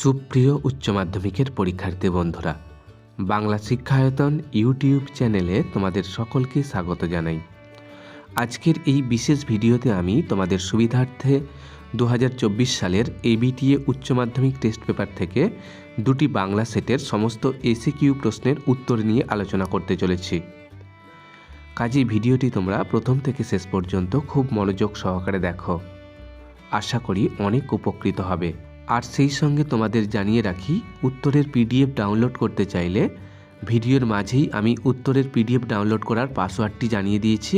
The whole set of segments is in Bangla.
সুপ্রিয় উচ্চ মাধ্যমিকের পরীক্ষার্থী বন্ধুরা, বাংলা শিক্ষায়তন ইউটিউব চ্যানেলে তোমাদের সকলকে স্বাগত জানাই। আজকের এই বিশেষ ভিডিওতে আমি তোমাদের সুবিধার্থে দু হাজার চব্বিশ সালের এবিটিএ উচ্চ মাধ্যমিক টেস্ট পেপার থেকে দুটি বাংলা সেটের সমস্ত এসিকিউ প্রশ্নের উত্তর নিয়ে আলোচনা করতে চলেছি। কাজেই ভিডিওটি তোমরা প্রথম থেকে শেষ পর্যন্ত খুব মনোযোগ সহকারে দেখো। আশা করি অনেক উপকৃত হবে। আর সেই সঙ্গে তোমাদের জানিয়ে রাখি, উত্তরের পিডিএফ ডাউনলোড করতে চাইলে ভিডিওর মাঝেই আমি উত্তরের পিডিএফ ডাউনলোড করার পাসওয়ার্ডটি জানিয়ে দিয়েছি।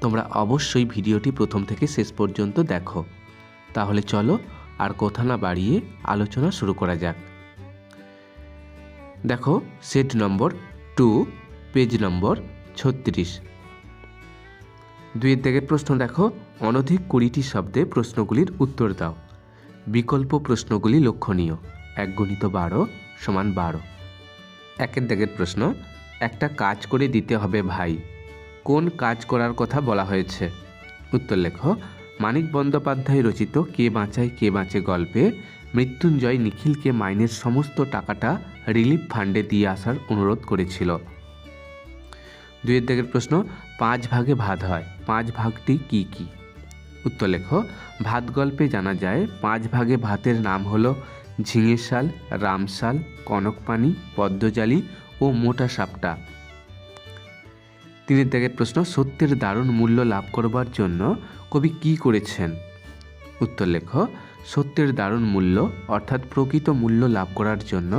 তোমরা অবশ্যই ভিডিওটি প্রথম থেকে শেষ পর্যন্ত দেখো। তাহলে চলো আর কথা না বাড়িয়ে আলোচনা শুরু করা যাক। দেখো, set number two, page number ছত্রিশ। দুইয়ের দিকের প্রশ্ন দেখো, অনধিক কুড়িটি শব্দে প্রশ্নগুলির উত্তর দাও। বিকল্প প্রশ্নগুলি লক্ষণীয়। এক গুণিত বারো সমান বারো। একের দাগের প্রশ্ন, একটা কাজ করে দিতে হবে ভাই। কোন কাজ করার কথা বলা হয়েছে? উত্তর লেখ, মানিক বন্দ্যোপাধ্যায় রচিত কে বাঁচায় কে বাঁচে গল্পে মৃত্যুঞ্জয় নিখিলকে মাইনের সমস্ত টাকাটা রিলিফ ফান্ডে দিয়ে আসার অনুরোধ করেছিল। দুইয়ের দিকের প্রশ্ন, পাঁচ ভাগে ভাত হয়, পাঁচ ভাগটি কি কি? উত্তর ভাত গল্পে জানা যায়, পাঁচ ভাগে ভাতের নাম হলো ঝিঙে শাল রামশাল কনকপানি পদ্মজালি ও মোটা সাপটা। তিনের দাগের প্রশ্ন, সত্যের দারুণ মূল্য লাভ করবার জন্য কবি কি করেছেন? উত্তর লেখ সত্যের দারুণ মূল্য, অর্থাৎ প্রকৃত মূল্য লাভ করার জন্য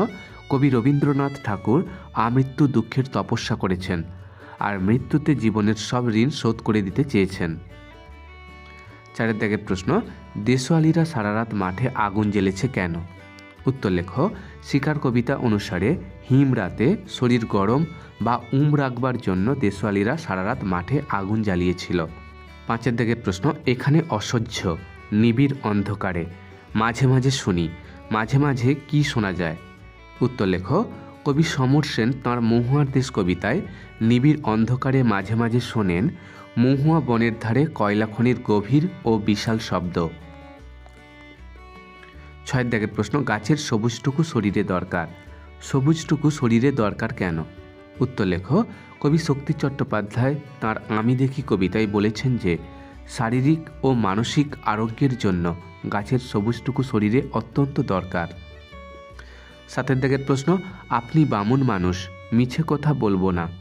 কবি রবীন্দ্রনাথ ঠাকুর আমৃত্যু দুঃখের তপস্যা করেছেন, আর মৃত্যুতে জীবনের সব ঋণ শোধ করে দিতে চেয়েছেন। চারের দাগের প্রশ্ন, দেশওয়ালিরা সারা রাত মাঠে আগুন জ্বেলেছে কেন? উত্তর লেখ, শিকার কবিতা অনুসারে হিম রাতে শরীর গরম বা উম রাখবার জন্য দেশওয়ালিরা সারা রাত মাঠে আগুন জ্বালিয়েছিল। পাঁচের দাগের প্রশ্ন, এখানে অসহ্য, নিবিড় অন্ধকারে। মাঝে মাঝে শুনি, মাঝে মাঝে কি শোনা যায়? উত্তর লেখ, কবি সমর সেন তাঁর মহুয়ার দেশ কবিতায় নিবিড় অন্ধকারে মাঝে মাঝে শোনেন মহুয়া বনের ধারে কয়লা খনির গভীর ও বিশাল শব্দ। ছয়ের দাগের প্রশ্ন, গাছের সবুজটুকু শরীরে দরকার। সবুজটুকু শরীরে দরকার কেন? উত্তর লেখ, কবি শক্তি চট্টোপাধ্যায় তাঁর আমি দেখি কবিতায় বলেছেন যে, শারীরিক ও মানসিক আরোগ্যের জন্য গাছের সবুজটুকু শরীরে অত্যন্ত দরকার। সাতের দাগের প্রশ্ন, আপনি বামুন মানুষ, মিছে কথা বলব না।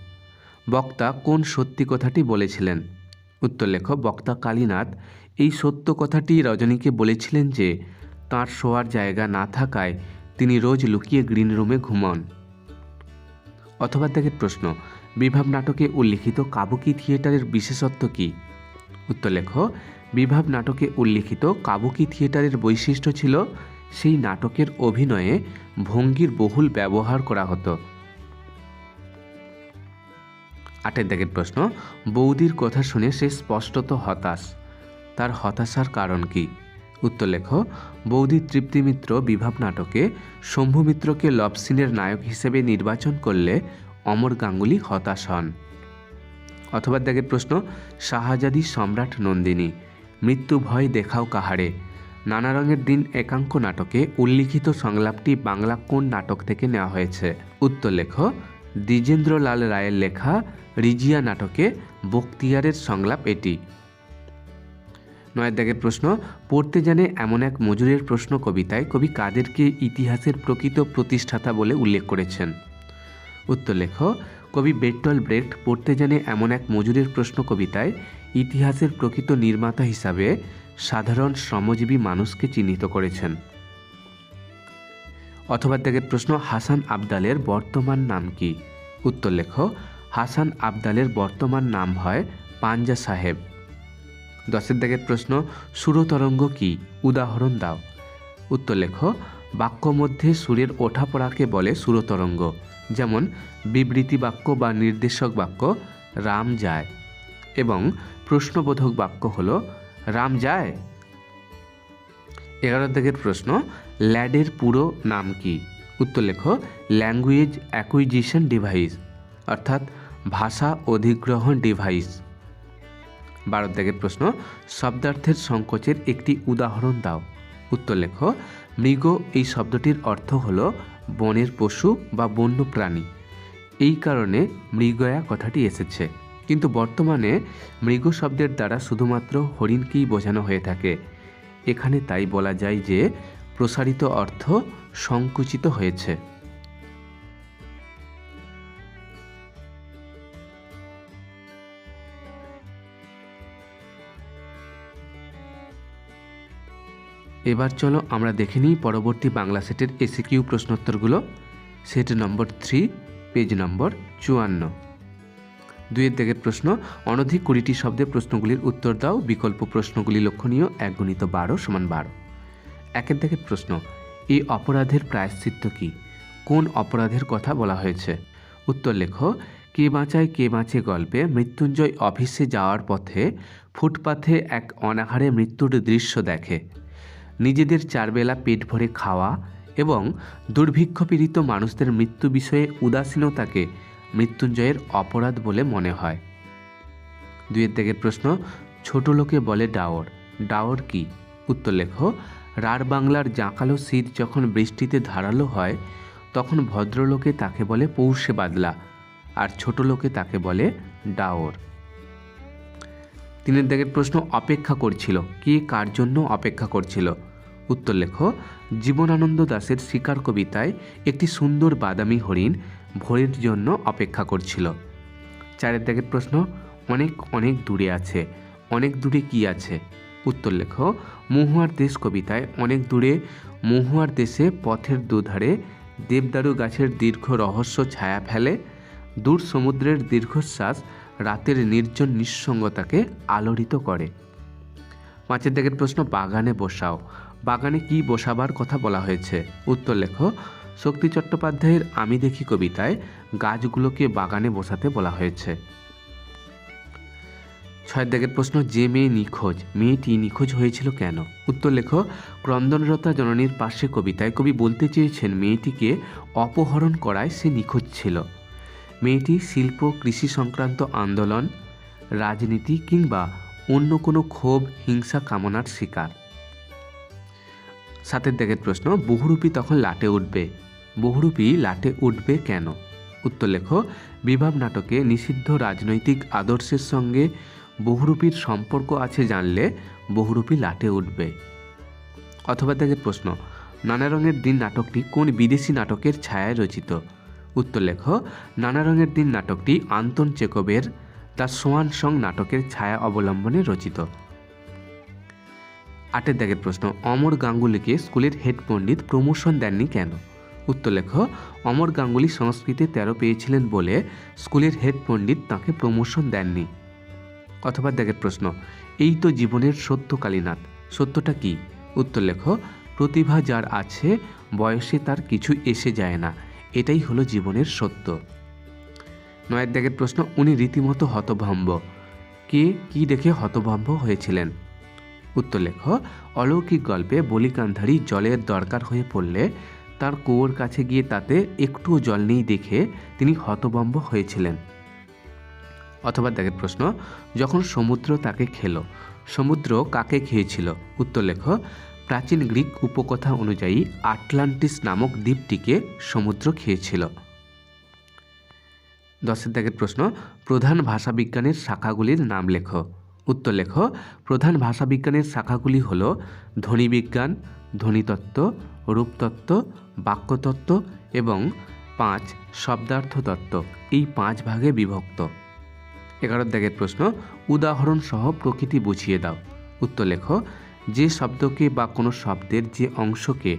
বক্তা কোন সত্যি কথাটি বলেছিলেন? উত্তর লেখ বক্তা কালীনাথ, এই সত্য কথাটি রজনীকে বলেছিলেন যে, তাঁর শোয়ার জায়গা না থাকায় তিনি রোজ লুকিয়ে গ্রিন রুমে ঘুমান। অথবা দেখের প্রশ্ন, বিভাব নাটকে উল্লিখিত কাবুকি থিয়েটারের বিশেষত্ব কী? উত্তর লেখ, বিভাব নাটকে উল্লিখিত কাবুকি থিয়েটারের বৈশিষ্ট্য ছিল, সেই নাটকের অভিনয়ে ভঙ্গির বহুল ব্যবহার করা হতো। আটের দাগের প্রশ্ন, বৌদির কথা শুনে সে স্পষ্টত হতাশ। তার হতাশার কারণ কি? উত্তর লেখ, বৌদি তৃপ্তিমিত্র বিভাব নাটকে শম্ভু মিত্রকে লভ সিনের নায়ক হিসেবে নির্বাচন করলে অমর গাঙ্গুলি হতাশ হন। অথবা দাগের প্রশ্ন, শাহজাদি সম্রাট নন্দিনী, মৃত্যু ভয় দেখাও কাহারে? নানা রঙের দিন একাঙ্ক নাটকে উল্লিখিত সংলাপটি বাংলা কোন নাটক থেকে নেওয়া হয়েছে? উত্তর লেখ দ্বিজেন্দ্রলাল রায়ের লেখা রিজিয়া নাটকে বক্তিয়ারের সংলাপ এটি। নয়ের দাগের প্রশ্ন, পড়তে জানে এমন এক মজুরের প্রশ্ন কবিতায় কবি কাদেরকে ইতিহাসের প্রকৃত প্রতিষ্ঠাতা বলে উল্লেখ করেছেন। উত্তর লেখ, কবি বেটল ব্রেক্ট পড়তে জানে এমন এক মজুরের প্রশ্ন কবিতায় ইতিহাসের প্রকৃত নির্মাতা হিসাবে সাধারণ শ্রমজীবী মানুষকে চিহ্নিত করেছেন। অথবা ত্যাগের প্রশ্ন হাসান আবদালের বর্তমান নাম কি? উত্তর লেখ, হাসান আবদালের বর্তমান নাম হয় পাঞ্জা সাহেব। দশের দাগের প্রশ্ন, সুরতরঙ্গ কি? উদাহরণ দাও। উত্তর লেখ বাক্য মধ্যে সুরের ওঠাপড়াকে বলে সুরতরঙ্গ, যেমন বিবৃতি বাক্য বা নির্দেশক বাক্য, রাম যায়। এবং প্রশ্নবোধক বাক্য হল, রাম যায়? এগারো দাগের প্রশ্ন, ল্যাডের পুরো নাম কি? উত্তর লেখ ল্যাঙ্গুয়েজ অ্যাকুইজিশন ডিভাইস অর্থাৎ ভাষা অধিগ্রহণ ডিভাইস বারো দাগের প্রশ্ন, শব্দার্থের সংকোচের একটি উদাহরণ দাও। উত্তর লেখ, মৃগ এই শব্দটির অর্থ হল বনের পশু বা বন্য প্রাণী এই কারণে মৃগয়া কথাটি এসেছে। কিন্তু বর্তমানে মৃগ শব্দের দ্বারা শুধুমাত্র হরিণকেই বোঝানো হয়ে থাকে। এখানে তাই বলা যায় যে প্রসারিত অর্থ সংকুচিত হয়েছে। এবার চলো আমরা দেখে নিই পরবর্তী বাংলা সেটের SCQ প্রশ্নোত্তরগুলো। Set number three page number চুয়ান্ন। দুইয়ের দিকের প্রশ্ন, অনধিক কুড়িটি শব্দে প্রশ্নগুলির উত্তর দাও, বিকল্প প্রশ্নগুলি লক্ষণীয়, এক গুণিত বারো সমান বারো। একের দিকের প্রশ্ন, এই অপরাধের প্রায়শ্চিত্ত কি? কোন অপরাধের কথা বলা হয়েছে? উত্তর লেখো, কে বাঁচায় কে বাঁচে গল্পে মৃত্যুঞ্জয় অফিসে যাওয়ার পথে ফুটপাথে এক অনাহারে মৃত্যুর দৃশ্য দেখে। নিজেদের চারবেলা পেট ভরে খাওয়া এবং দুর্ভিক্ষ পীড়িত মানুষদের মৃত্যু বিষয়ে উদাসীনতাকে মৃত্যুঞ্জয়ের অপরাধ বলে মনে হয়। দুইয়ের দিকের প্রশ্ন, ছোট লোকে বলে ডাওর। ডাওর কি? উত্তর লেখো রার বাংলার জাঁকালো শীত যখন বৃষ্টিতে ধারালো হয়, তখন ভদ্রলোকে তাকে বলে পৌষে বাদলা, আর ছোট লোকে তাকে বলে ডাওর। তিনের দিকের প্রশ্ন, অপেক্ষা করছিল। কে কার জন্য অপেক্ষা করছিল? উত্তর লেখ, জীবনানন্দ দাশের শিকার কবিতায় একটি সুন্দর বাদামি হরিণ ভোরের জন্য অপেক্ষা করছিল। চারের দিকের প্রশ্ন অনেক অনেক দূরে আছে। অনেক দূরে কি আছে? উত্তর লেখ, মহুয়ার দেশ কবিতায় অনেক দূরে, মহুয়ার দেশে পথের দুধারে দেবদারু গাছের দীর্ঘ রহস্য ছায়া ফেলে, দূর সমুদ্রের দীর্ঘশ্বাস রাতের নির্জন নিঃসঙ্গতাকে আলোড়িত করে। পাঁচের দিকের প্রশ্ন, বাগানে বসাও। বাগানে কি বসাবার কথা বলা হয়েছে? উত্তর লেখো শক্তি চট্টোপাধ্যায়ের আমি দেখি কবিতায় গাছগুলোকে বাগানে বসাতে বলা হয়েছে। ছয়ের দিকের প্রশ্ন, যে মেয়ে নিখোঁজ, মেয়েটি নিখোঁজ হয়েছিল কেন? উত্তর লেখো, ক্রন্দনরতা জননীর পাশে কবিতায় কবি বলতে চেয়েছেন মেয়েটিকে অপহরণ করায় সে নিখোঁজ ছিল। মেয়েটি শিল্প, কৃষি সংক্রান্ত আন্দোলন, রাজনীতি কিংবা অন্য কোনো ক্ষোভ, হিংসা কামনার শিকার। সাতের দিকের প্রশ্ন, বহুরূপী তখন লাটে উঠবে। বহুরূপী লাটে উঠবে কেন? উত্তর লেখো, বিভাব নাটকে নিষিদ্ধ রাজনৈতিক আদর্শের সঙ্গে বহুরূপীর সম্পর্ক আছে জানলে বহুরূপী লাটে উঠবে। অথবা দেখের প্রশ্ন, নানা রঙের দিন নাটকটি কোন বিদেশি নাটকের ছায়ায় রচিত? উত্তর লেখো, নানা রঙের দিন নাটকটি আন্তন চেকবের তার সোয়ান সং নাটকের ছায়া অবলম্বনে রচিত। আটের দাগের প্রশ্ন, অমর গাঙ্গুলিকে স্কুলের হেড পণ্ডিত প্রমোশন দেননি কেন? উত্তর লেখ, অমর গাঙ্গুলি সংস্কৃতে তেরো পেয়েছিলেন বলে স্কুলের হেড পণ্ডিত তাকে প্রমোশন দেননি। অথবা দেখের প্রশ্ন, এই তো জীবনের সত্য কালীনাথ, সত্যটা কি? উত্তর লেখ, প্রতিভা যার আছে, বয়সে তার কিছু এসে যায় না, এটাই হলো জীবনের সত্য। নয়ের দাগের প্রশ্ন, উনি রীতিমতো হতভম্ব। কে, কি দেখে হতভম্ব হয়েছিলেন? উত্তর লেখ, অলৌকিক গল্পে বলিকান্ধারী জলের দরকার হয়ে পড়লে তার কুয়োর কাছে গিয়ে তাতে একটুও জল নেই দেখে তিনি হতভম্ব হয়েছিলেন। অথবা দেখের প্রশ্ন, যখন সমুদ্র তাকে খেল, সমুদ্র কাকে খেয়েছিল? উত্তর লেখ, প্রাচীন গ্রিক উপকথা অনুযায়ী আটলান্টিস নামক দ্বীপটিকে সমুদ্র খেয়েছিল। দশের দাগের প্রশ্ন, প্রধান ভাষাবিজ্ঞানের শাখাগুলির নাম লেখো। উত্তর লেখ প্রধান ভাষাবিজ্ঞানের শাখাগুলি হল ধ্বনিবিজ্ঞান, ধ্বনিতত্ত্ব, রূপতত্ত্ব, বাক্যতত্ত্ব এবং পাঁচ শব্দার্থতত্ত্ব। এই পাঁচ ভাগে বিভক্ত। এগারো দাগের প্রশ্ন উদাহরণ সহ প্রকৃতি বুঝিয়ে দাও। উত্তর লেখ যে শব্দকে বা কোনো শব্দের যে অংশকে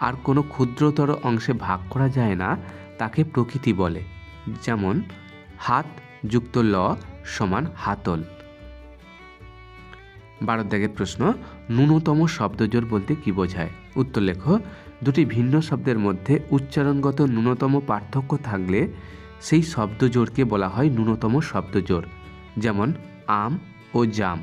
আর কোনো ক্ষুদ্রতর অংশে ভাগ করা যায় না, তাকে প্রকৃতি বলে। যেমন, হাত যুক্ত ল সমান হাতল। বারো দাগের প্রশ্ন, ন্যূনতম শব্দজোর বলতে কি বোঝায়? উত্তর লেখ, দুটি ভিন্ন শব্দের মধ্যে উচ্চারণগত ন্যূনতম পার্থক্য থাকলে সেই শব্দজোরকে বলা হয় ন্যূনতম শব্দজোর যেমন, আম ও জাম।